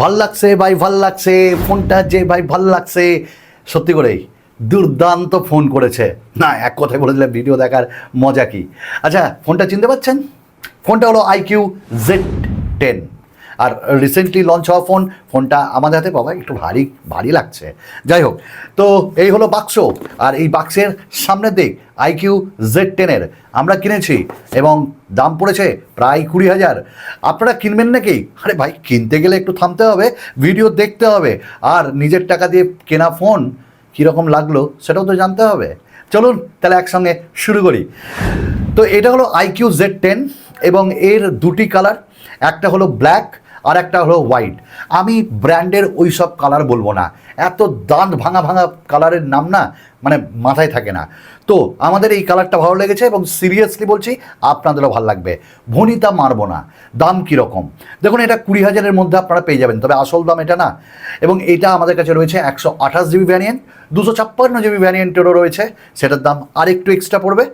ভালো লাগছে ভাই, ভালো লাগছে। ফোনটা যে ভাই, ভালো লাগছে। সত্যি করেই, দুর্দান্ত ফোন করেছে। না, এক কথায় বলে দিলে ভিডিও দেখার মজা কি? আচ্ছা ফোনটা চিনতে পারছেন ফোনটা হলো আইকিউ জেড টেন আর রিসেন্টলি লঞ্চ হওয়া ফোন ফোনটা আমাদের হাতে বাবা, একটু ভারী ভারী লাগছে। যাই হোক, তো এই হলো বাক্স। আর এই বাক্সের সামনের দিক আইকিউ জেড টেনের আমরা কিনেছি এবং দাম পড়েছে প্রায় কুড়ি হাজার। আপনারা কিনবেন নাকি? আরে ভাই, কিনতে গেলে একটু থামতে হবে ভিডিও দেখতে হবে। আর নিজের টাকা দিয়ে কেনা ফোন কীরকম লাগল সেটাও তো জানতে হবে। চলুন তাহলে একসঙ্গে শুরু করি। তো এটা হলো আইকিউ জেড টেন এবং এর দুটি কালার একটা হলো ব্ল্যাক আর একটা হলো হোয়াইট আমি ব্র্যান্ডের ওই সব কালার বলব না। এত দাঁত ভাঙা ভাঙা কালারের নাম না মানে মাথায় থাকে না। তো আমাদের এই কালারটা ভালো লেগেছে এবং সিরিয়াসলি বলছি, আপনাদেরও ভালো লাগবে। ভনিতা মারবো না। দাম কীরকম? দেখুন, এটা কুড়ি হাজারের মধ্যে আপনারা পেয়ে যাবেন। তবে আসল দাম এটা না। এবং এটা আমাদের কাছে রয়েছে একশো আঠাশ জিবি ভ্যারিয়েন্ট দুশো ছাপ্পান্ন জিবি ভ্যারিয়েন্টেরও রয়েছে। সেটার দাম আরেকটু এক্সট্রা পড়বে।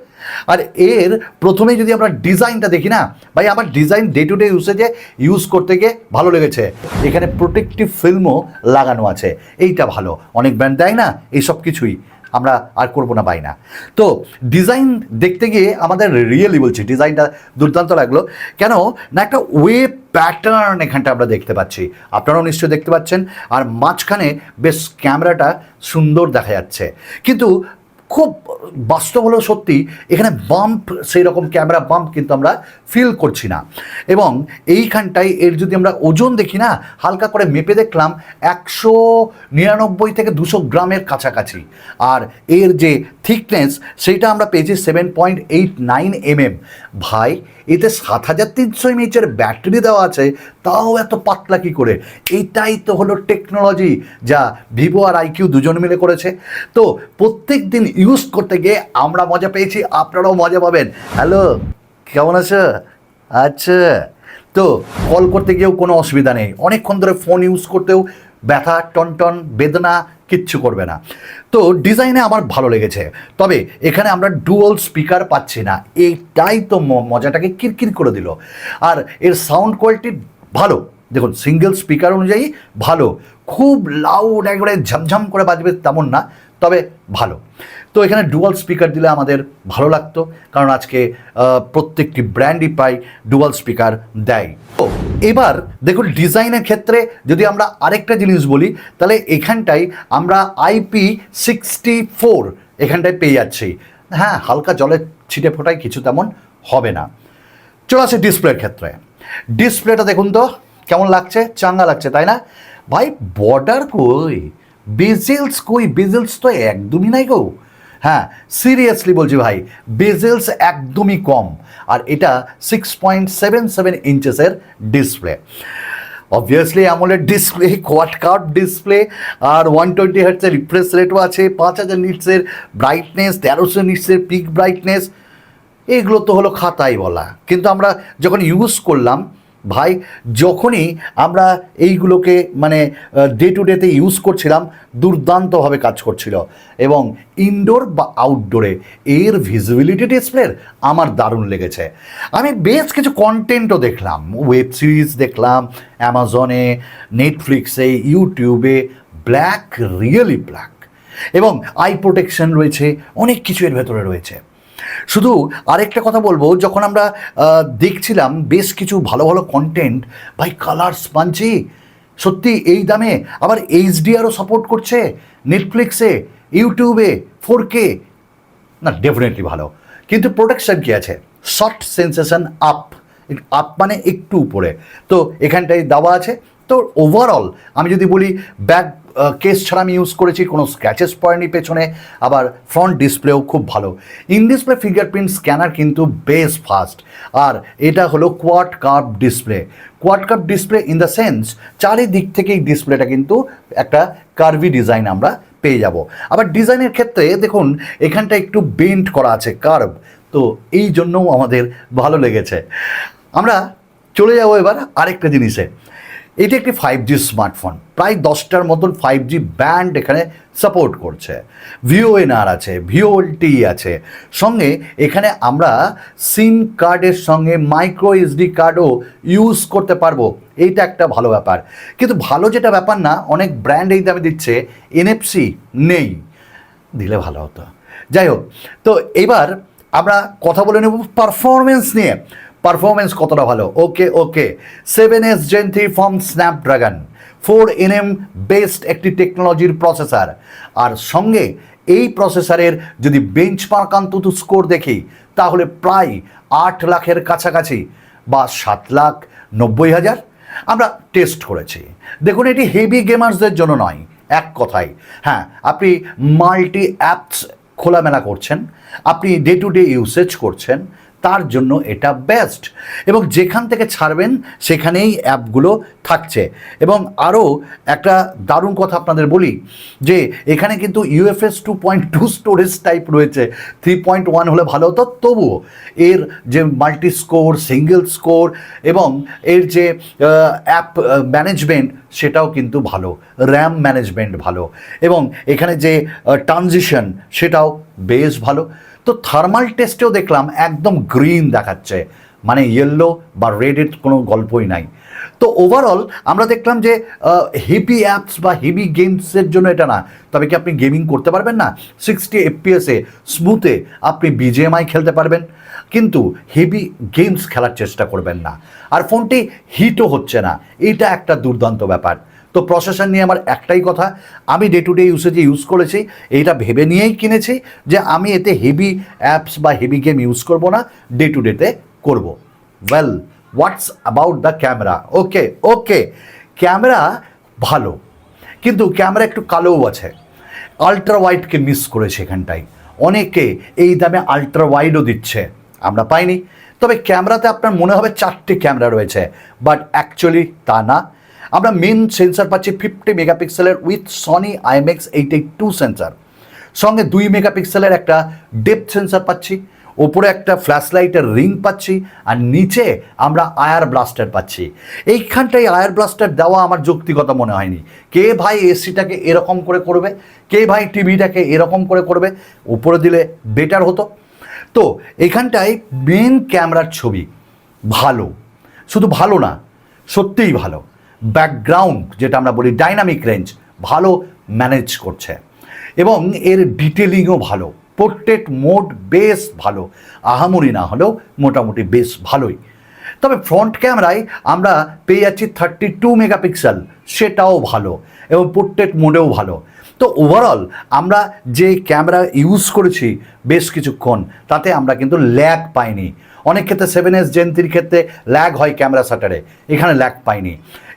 আর এর প্রথমেই যদি আমরা ডিজাইনটা দেখি না, ভাই, আমার ডিজাইন ডে টু ডে ইউসেজে ইউজ করতে গিয়ে ভালো লেগেছে। এখানে প্রোটেক্টিভ ফিল্মও লাগানো আছে। এইটা ভালো। অনেক ব্র্যান্ড দেয় না? এইসব কিছুই। আমরা আর করব না বাই না। তো ডিজাইন দেখতে গিয়ে আমাদের রিয়েলি বলছি ডিজাইনটা দুর্দান্ত লাগল। কেন? না, একটা ওয়ে প্যাটার্ন এখানটা আমরা দেখতে পাচ্ছি। আপনারাও নিশ্চয়ই দেখতে পাচ্ছেন। আর মাঝখানে বেশ ক্যামেরাটা সুন্দর দেখা যাচ্ছে। কিন্তু খুব বাস্তব হলেও সত্যি এখানে বাম্প সেই রকম ক্যামেরা বাম্প কিন্তু আমরা ফিল করছি না। এবং এইখানটায় এর যদি আমরা ওজন দেখি না, হালকা করে মেপে দেখলাম, একশো নিরানব্বই থেকে দুশো গ্রামের কাছাকাছি। আর এর যে থিকনেস সেইটা আমরা পেয়েছি seven point eight nine M M ভাই এতে সাত হাজার তিনশো এমএইচের ব্যাটারি দেওয়া আছে, তাও এত পাতলা কী করে? এইটাই তো হলো টেকনোলজি যা ভিভো আর আইকিউ দুজন মিলে করেছে। তো প্রত্যেক দিন ইউজ করতে গিয়ে আমরা মজা পেয়েছি, আপনারাও মজা পাবেন। হ্যালো কেমন আছো? আচ্ছা। তো কল করতে গিয়েও কোনো অসুবিধা নেই। অনেকক্ষণ ধরে ফোন ইউজ করতেও ব্যথা, টনটন, বেদনা কিচ্ছু করবে না। তো ডিজাইনে আমার ভালো লেগেছে। তবে এখানে আমরা ডুয়াল স্পিকার পাচ্ছি না। এইটাই তো মজাটাকে কিরকির করে দিল। আর এর সাউন্ড কোয়ালিটি ভালো। দেখুন সিঙ্গেল স্পিকার অনুযায়ী ভালো। খুব লাউড একবারে ঝমঝম করে বাজবে তেমন না, তবে ভালো। তো এখানে ডুয়াল স্পিকার দিলে আমাদের ভালো লাগতো। কারণ আজকে প্রত্যেকটি ব্র্যান্ডই প্রায় ডুয়াল স্পিকার দেয়। তো এবার দেখুন, ডিজাইনের ক্ষেত্রে যদি আমরা আরেকটা জিনিস বলি, তাহলে এখানটায় আমরা আইপি সিক্সটি ফোর এখানটায় পেয়ে যাচ্ছি। হ্যাঁ হালকা জলের ছিটে ফোটায় কিছু তেমন হবে না। চলে আসে ডিসপ্লের ক্ষেত্রে। ডিসপ্লেটা দেখুন তো, কেমন লাগছে? চাঙ্গা লাগছে, তাই না? ভাই বর্ডার কই? বেজেলস কই? বেজেলস তো একদমই নাই গো। হ্যাঁ সিরিয়াসলি বলছি ভাই বেজেলস একদমই কম। আর এটা সিক্স পয়েন্ট সেভেন সেভেন ইঞ্চেসের ডিসপ্লে অবভিয়াসলি আমলের ডিসপ্লে কোয়াট কার্ড ডিসপ্লে আর ওয়ান টোয়েন্টি হার্টসের রিফ্রেশ রেটও আছে পাঁচ হাজার নিটসের ব্রাইটনেস তেরোশো নিটসের পিক ব্রাইটনেস এগুলো তো হলো খাতাই বলা। কিন্তু আমরা যখন ইউজ করলাম ভাই, যখনই আমরা এইগুলোকে মানে ডে টু ডেতে ইউজ করছিলাম, দুর্দান্তভাবে কাজ করছিল। এবং ইনডোর বা আউটডোরে এর ভিজিবিলিটি ডিসপ্লের আমার দারুণ লেগেছে। আমি বেশ কিছু কন্টেন্টও দেখলাম। ওয়েব সিরিজ দেখলাম অ্যামাজনে নেটফ্লিক্সে ইউটিউবে ব্ল্যাক রিয়েলি ব্ল্যাক এবং আই প্রোটেকশন রয়েছে, অনেক কিছু এর ভেতরে রয়েছে। শুধু আরেকটা কথা বলব, যখন আমরা দেখছিলাম বেশ কিছু ভালো ভালো কন্টেন্ট ভাই কালার স্পাঞ্চি সত্যি এই দামে, আবার এইচডিআরও সাপোর্ট করছে নেটফ্লিক্সে ইউটিউবে ফোর কে না ডেফিনেটলি ভালো, কিন্তু প্রোটেকশন কী আছে? শর্ট সেন্সেশন আপ আপ মানে একটু উপরে, তো এখানটায় দেওয়া আছে তো ওভারঅল আমি যদি বলি ব্যাক কেস ছাড়া আমি ইউজ করেছি, কোনো স্ক্র্যাচেস পড়েনি পেছনে, আবার ফ্রন্ট ডিসপ্লেও খুব ভালো। ইন ডিসপ্লে ফিঙ্গারপ্রিন্ট স্ক্যানার কিন্তু বেশ ফাস্ট আর এটা হলো quad curve display quad curve display in the sense চারিদিক থেকেই ডিসপ্লেটা কিন্তু একটা কার্ভি ডিজাইন আমরা পেয়ে যাব। আবার ডিজাইনের ক্ষেত্রে, দেখুন, এখানটা একটু বেন্ট করা আছে কার্ভ তো এই জন্যও আমাদের ভালো লেগেছে। আমরা চলে যাব এবার আরেকটা জিনিসে। এটি একটি ফাইভ জি স্মার্টফোন প্রায় দশটার মতন ফাইভ জি ব্যান্ড এখানে সাপোর্ট করছে। ভিওএনআর আছে ভিওএলটি আছে। সঙ্গে এখানে আমরা সিম কার্ডের সঙ্গে মাইক্রো এসডি কার্ডও ইউজ করতে পারব। এইটা একটা ভালো ব্যাপার। কিন্তু ভালো যেটা ব্যাপার না, অনেক ব্র্যান্ড এই দামে দিচ্ছে এনএফসি নেই। দিলে ভালো হতো। যাই হোক, তো এবার আমরা কথা বলে নেব পারফরমেন্স নিয়ে। পারফরমেন্স কতটা ভালো? Okay okay seven S gen three from Snapdragon four N M based একটি টেকনোলজির প্রসেসার আর সঙ্গে এই প্রসেসরের যদি বেঞ্চ মার্কান্তত স্কোর দেখি, তাহলে প্রায় আট লাখের কাছাকাছি বা সাত লাখ নব্বই হাজার আমরা টেস্ট করেছি। দেখুন, এটি হেভি গেমার্সদের জন্য নয়, এক কথায়। হ্যাঁ আপনি মাল্টি অ্যাপস খোলামেলা করছেন, আপনি ডে টু ডে ইউসেজ করছেন তার জন্য এটা বেস্ট এবং যেখান থেকে ছাড়বেন, সেখানেই অ্যাপগুলো থাকছে। এবং আরও একটা দারুণ কথা আপনাদের বলি, যে এখানে কিন্তু UFS two point two storage type রয়েছে। থ্রি পয়েন্ট ওয়ান হলে ভালো হতো, তবুও এর যে মাল্টি স্কোর সিঙ্গেল স্কোর এবং এর যে অ্যাপ ম্যানেজমেন্ট সেটাও কিন্তু ভালো। র্যাম ম্যানেজমেন্ট ভালো। এবং এখানে যে ট্রানজিশন সেটাও বেশ ভালো। তো থার্মাল টেস্টেও দেখলাম একদম গ্রিন দেখাচ্ছে মানে ইয়েলো বা রেডের কোনো গল্পই নাই। তো ওভারঅল আমরা দেখলাম যে হেভি অ্যাপস বা হেভি গেমসের জন্য এটা না, তবে কি আপনি গেমিং করতে পারবেন না? সিক্সটি এফপিএসে স্মুথে আপনি বিজিএমআই খেলতে পারবেন, কিন্তু হেভি গেমস খেলার চেষ্টা করবেন না। আর ফোনটি হিটও হচ্ছে না, এটা একটা দুর্দান্ত ব্যাপার। তো প্রসেসর নিয়ে আমার একটাই কথা, আমি ডে টু ডে ইউসেজে ইউজ করেছি, এইটা ভেবে নিয়েই কিনেছি যে আমি এতে হেভি অ্যাপস বা হেভি গেম ইউজ করব না ডে টু ডেতে করব। Well what's about the camera okay okay camera ভালো, কিন্তু ক্যামেরা একটু কালোও আছে। আলট্রা ওয়াইডকে মিস করেছে এখানটায়। অনেকে এই দামে আলট্রা ওয়াইডও দিচ্ছে, আমরা পাইনি। তবে ক্যামেরাতে আপনার মনে হবে চারটে ক্যামেরা রয়েছে বাট অ্যাকচুয়ালি তা না। আমরা মেন সেন্সার পাচ্ছি ফিফটি মেগাপিক্সেলের with Sony IMX eight eight two sensor সঙ্গে দুই মেগাপিক্সেলের একটা ডেপথ সেন্সার পাচ্ছি, ওপরে একটা ফ্ল্যাশ লাইটের রিং পাচ্ছি, আর নিচে আমরা আয়ার ব্লাস্টার পাচ্ছি। এইখানটায় আয়ার ব্লাস্টার দেওয়া আমার যৌক্তিগত মনে হয়নি। কে ভাই এসিটাকে এরকম করে করবে? কে ভাই টিভিটাকে এরকম করে করবে? উপরে দিলে বেটার হতো। তো এখানটায় মেন ক্যামেরার ছবি, ভালো। শুধু ভালো না, সত্যিই ভালো। ব্যাকগ্রাউন্ড যেটা আমরা বলি ডাইনামিক রেঞ্জ ভালো ম্যানেজ করছে। এবং এর ডিটেলিংও ভালো পোর্ট্রেট মোড বেশ ভালো, আহামরি না হলেও মোটামুটি বেশ ভালোই। তবে ফ্রন্ট ক্যামেরায় আমরা পেয়ে যাচ্ছি থার্টি টু মেগাপিক্সেল সেটাও ভালো এবং পোর্ট্রেট মোডেও ভালো। তো ওভারঅল আমরা যে ক্যামেরা ইউজ করেছি বেশ কিছুক্ষণ, তাতে আমরা কিন্তু ল্যাগ পাইনি। অনেক ক্ষেত্রে সেভেন এস জেন্তির ক্ষেত্রে ল্যাগ হয় ক্যামেরা শাটারে এখানে ল্যাগ পাইনি।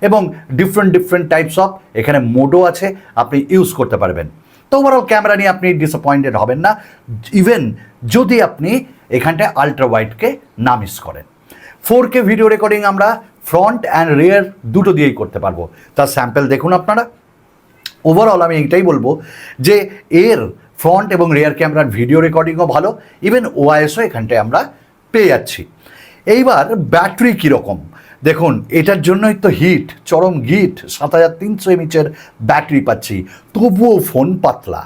এবং ডিফারেন্ট ডিফারেন্ট টাইপস অফ এখানে মোডও আছে, আপনি ইউজ করতে পারবেন। তো ওভারঅল ক্যামেরা নিয়ে আপনি ডিসঅ্যাপয়েন্টেড হবেন না। ইভেন যদি আপনি এখানটায় আলট্রা ওয়াইডকে না মিস করেন। ফোর কে ভিডিও রেকর্ডিং আমরা ফ্রন্ট অ্যান্ড রিয়ার দুটো দিয়েই করতে পারব। তার স্যাম্পেল দেখুন আপনারা। ওভারঅল আমি এইটাই বলব যে এর ফ্রন্ট এবং রেয়ার ক্যামেরার ভিডিও রেকর্ডিংও ভালো। ইভেন ওআইএসও এখানটায় আমরা পেয়ে যাচ্ছি। এইবার ব্যাটারি কীরকম? দেখুন, এটার জন্যই তো হিট, চরম গিট, সাত হাজার তিনশো এমএচের ব্যাটারি পাচ্ছি। তবুও ফোন পাতলা।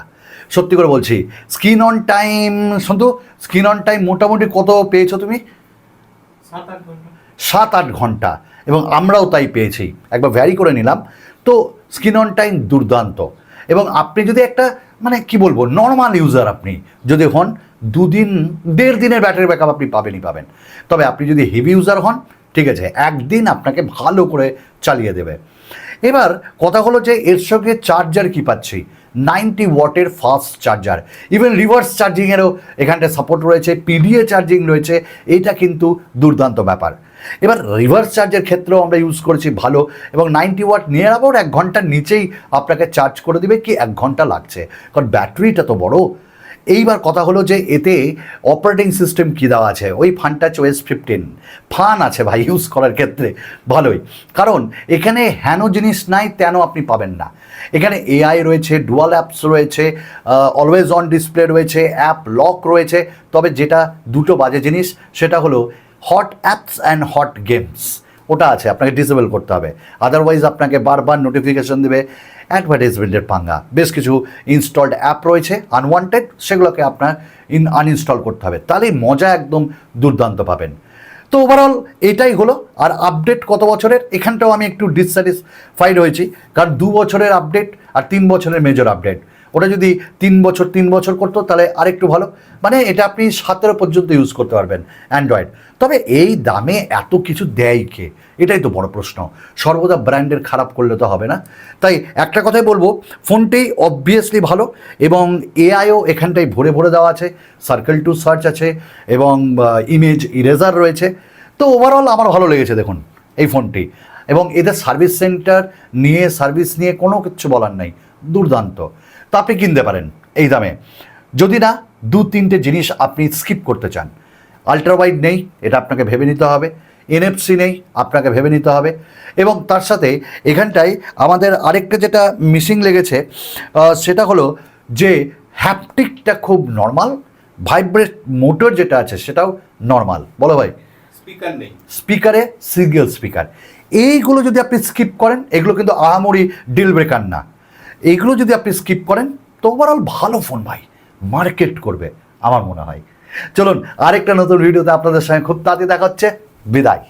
সত্যি করে বলছি, স্ক্রিন অন টাইম শুধু স্ক্রিন অন টাইম মোটামুটি কত পেয়েছ তুমি? সাত আট ঘণ্টা সাত আট ঘণ্টা। এবং আমরাও তাই পেয়েছি। একবার ভ্যারি করে নিলাম। তো স্ক্রিন অন টাইম দুর্দান্ত। এবং আপনি যদি একটা মানে কি বলব নর্মাল ইউজার আপনি যদি হন, দুদিন, দেড় দিনের ব্যাটারি ব্যাকআপ আপনি পাবেনই পাবেন। তবে আপনি যদি হেভি ইউজার হন, ঠিক আছে, একদিন আপনাকে ভালো করে চালিয়ে দেবে। এবার কথা হলো যে এর সঙ্গে চার্জার কি পাচ্ছি? নাইনটি ওয়াটের ফাস্ট চার্জার। ইভেন রিভার্স চার্জিংয়েরও এখানটায় সাপোর্ট রয়েছে পিডিএ চার্জিং রয়েছে এটা কিন্তু দুর্দান্ত ব্যাপার। এবার রিভার্স চার্জের ক্ষেত্রেও আমরা ইউজ করেছি ভালো, এবং নাইনটি ওয়াট নিয়ে অ্যাবাউট এক ঘণ্টার নিচেই আপনাকে চার্জ করে দিবে কি এক ঘণ্টা লাগছে। কারণ ব্যাটারিটা তো বড়। এইবার কথা হলো যে এতে অপারেটিং সিস্টেম কী দেওয়া আছে? ওই ফানটাচ ওয়েস ফিফটিন ফান আছে ভাই ইউজ করার ক্ষেত্রে। ভালোই। কারণ এখানে হেন জিনিস নাই, তেন আপনি পাবেন না। এখানে এআই রয়েছে ডুয়াল অ্যাপস রয়েছে অলওয়েজ অন ডিসপ্লে রয়েছে অ্যাপ লক রয়েছে। তবে যেটা দুটো বাজে জিনিস, সেটা হলো hot apps and hot games ওটা আছে, আপনাকে ডিসেবল করতে হবে। আদারওয়াইজ আপনাকে বারবার নোটিফিকেশন দেবে অ্যাডভার্টাইজমেন্টের পাঙ্গা। বেশ কিছু ইনস্টলড অ্যাপ রয়েছে আনওয়ান্টেড সেগুলোকে আপনার ইন আনইনস্টল করতে হবে। তাহলেই মজা একদম দুর্দান্ত পাবেন। তো ওভারঅল এটাই হলো, আর আপডেট কত বছরের? এখানটাও আমি একটু ডিসস্যাটিসফাইড হয়েছি, কারণ দু বছরের আপডেট আর তিন বছরের মেজর আপডেট ওটা যদি তিন বছর তিন বছর করতো, তাহলে আরেকটু ভালো। মানে এটা আপনি সতেরো পর্যন্ত ইউজ করতে পারবেন অ্যান্ড্রয়েড তবে এই দামে এত কিছু দেয় কে? এটাই তো বড় প্রশ্ন। সর্বদা ব্র্যান্ডের খারাপ করলে তো হবে না। তাই একটা কথাই বলব ফোনটি অবভিয়াসলি ভালো এবং এআইও এখানটায় ভরে ভরে দেওয়া আছে সার্কেল টু সার্চ আছে এবং ইমেজ ইরেজার রয়েছে। তো ওভারঅল আমার ভালো লেগেছে দেখুন এই ফোনটি। এবং এদের সার্ভিস সেন্টার নিয়ে সার্ভিস নিয়ে কোনো কিছু বলার নাই। দুর্দান্ত। তো আপনি কিনতে পারেন এই দামে। যদি না দু তিনটে জিনিস আপনি স্কিপ করতে চান। আলট্রাওয়াইড নেই এটা আপনাকে ভেবে নিতে হবে। এনএফসি নেই আপনাকে ভেবে নিতে হবে। এবং তার সাথে এখানটায় আমাদের আরেকটা যেটা মিসিং লেগেছে সেটা হলো যে হ্যাপটিকটা খুব নর্মাল ভাইব্রেট মোটর যেটা আছে সেটাও নর্মাল বলো ভাই। স্পিকার নেই। স্পিকারে সিঙ্গেল স্পিকার এইগুলো যদি আপনি স্কিপ করেন এগুলো কিন্তু আহামরি ডিল ব্রেকার না। এইগুলো যদি আপনি স্কিপ করেন, তো ওভারঅল ভালো ফোন ভাই। মার্কেট করবে, আমার মনে হয়। চলুন, আরেকটা নতুন ভিডিওতে আপনাদের সঙ্গে খুব তাড়াতাড়ি দেখা হচ্ছে। বিদায়।